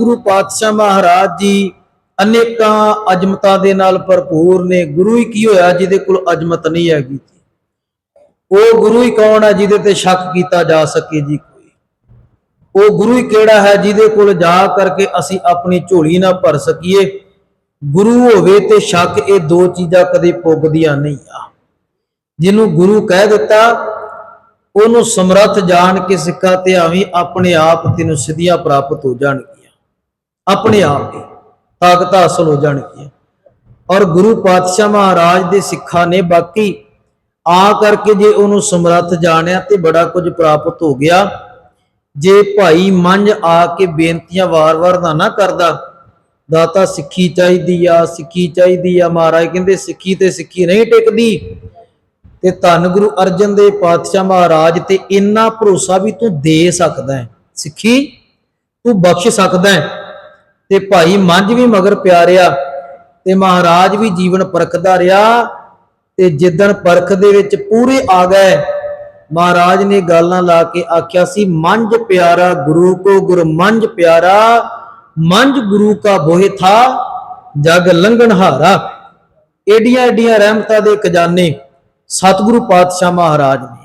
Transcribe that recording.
ਗੁਰੂ ਪਾਤਸ਼ਾਹ ਮਹਾਰਾਜ ਜੀ ਅਨੇਕਾਂ ਅਜਮਤਾਂ ਦੇ ਨਾਲ ਭਰਪੂਰ ਨੇ। ਗੁਰੂ ਹੀ ਕੀ ਹੋਇਆ ਜਿਹਦੇ ਕੋਲ ਅਜਮਤ ਨਹੀਂ ਹੈਗੀ ਉਹ ਗੁਰੂ ਹੀ ਕੌਣ ਹੈ ਜਿਹਦੇ ਤੇ ਸ਼ੱਕ ਕੀਤਾ ਜਾ ਸਕੇ ਜੀ ਕੋਈ? ਉਹ ਗੁਰੂ ਹੀ ਕਿਹੜਾ ਹੈ ਜਿਹਦੇ ਕੋਲ ਜਾ ਕਰਕੇ ਅਸੀਂ ਆਪਣੀ ਝੋਲੀ ਨਾ ਭਰ ਸਕੀਏ? ਗੁਰੂ ਹੋਵੇ ਤੇ ਸ਼ੱਕ ਇਹ ਦੋ ਚੀਜ਼ਾਂ ਕਦੇ ਪੁੱਗਦੀਆਂ ਨਹੀਂ ਆ। ਜਿਹਨੂੰ ਗੁਰੂ ਕਹਿ ਦਿੱਤਾ, ਉਹਨੂੰ ਸਮਰੱਥ ਜਾਣ ਕੇ ਸਿੱਖਾ ਤੇ ਆਵੀਂ ਆਪਣੇ ਆਪ ਤੈਨੂੰ ਸਿੱਧੀਆਂ ਪ੍ਰਾਪਤ ਹੋ ਜਾਣਗੀਆਂ। ਆਪਣੇ ਆਪ ਹੀ ਤਾਕਤ ਹਾਸਲ ਹੋ ਜਾਣਗੀਆਂ। ਔਰ ਗੁਰੂ ਪਾਤਸ਼ਾਹ ਮਹਾਰਾਜ ਦੇ ਸਿੱਖਾਂ ਨੇ ਬਾਕੀ ਆ ਕਰਕੇ ਜੇ ਉਹਨੂੰ ਸਮਰੱਥ ਜਾਣਿਆ ਤੇ ਬੜਾ ਕੁਝ ਪ੍ਰਾਪਤ ਹੋ ਗਿਆ। ਜੇ ਭਾਈ ਮੰਝ ਆ ਕੇ ਬੇਨਤੀਆਂ ਵਾਰ-ਵਾਰ ਨਾ ਨਾ ਕਰਦਾ, ਦਾਤਾ ਸਿੱਖੀ ਚਾਹੀਦੀ ਆ, ਸਿੱਖੀ ਚਾਹੀਦੀ ਆ, ਮਹਾਰਾਜ ਕਹਿੰਦੇ ਸਿੱਖੀ ਤੇ ਸਿੱਖੀ ਨਹੀਂ ਟਿਕਦੀ। ਤੇ ਧੰਨ ਗੁਰੂ ਅਰਜਨ ਦੇਵ ਪਾਤਸ਼ਾਹ ਮਹਾਰਾਜ ਤੇ ਇੰਨਾ ਭਰੋਸਾ ਵੀ ਤੂੰ ਦੇ ਸਕਦਾ ਹੈ। ਸਿੱਖੀ ਤੂੰ ਬਖਸ਼ ਸਕਦਾ ਹੈ। ਤੇ ਭਾਈ ਮੰਝ ਵੀ ਮਗਰ ਪਿਆਰਿਆ ਤੇ ਮਹਾਰਾਜ ਵੀ ਜੀਵਨ ਪਰਖਦਾ ਰਿਹਾ ਤੇ ਜਿੱਦਣ ਪਰਖ ਦੇ ਵਿੱਚ ਪੂਰੇ ਆ ਗਏ, ਮਹਾਰਾਜ ਨੇ ਗਾਲਾਂ ਲਾ ਕੇ ਆਖਿਆ ਸੀ, ਮੰਝ ਪਿਆਰਾ, ਗੁਰੂ ਕੋ ਗੁਰ ਮੰਝ ਪਿਆਰਾ, ਮੰਝ ਗੁਰੂ ਕਾ ਬੋਹਿ ਥਾ, ਜਗ ਲੰਘਣ ਹਾਰਾ। ਏਡੀਆਂ ਏਡੀਆਂ ਰਹਿਮਤਾਂ ਦੇ ਖਜ਼ਾਨੇ ਸਤਿਗੁਰੂ ਪਾਤਸ਼ਾਹ ਮਹਾਰਾਜ ਨੇ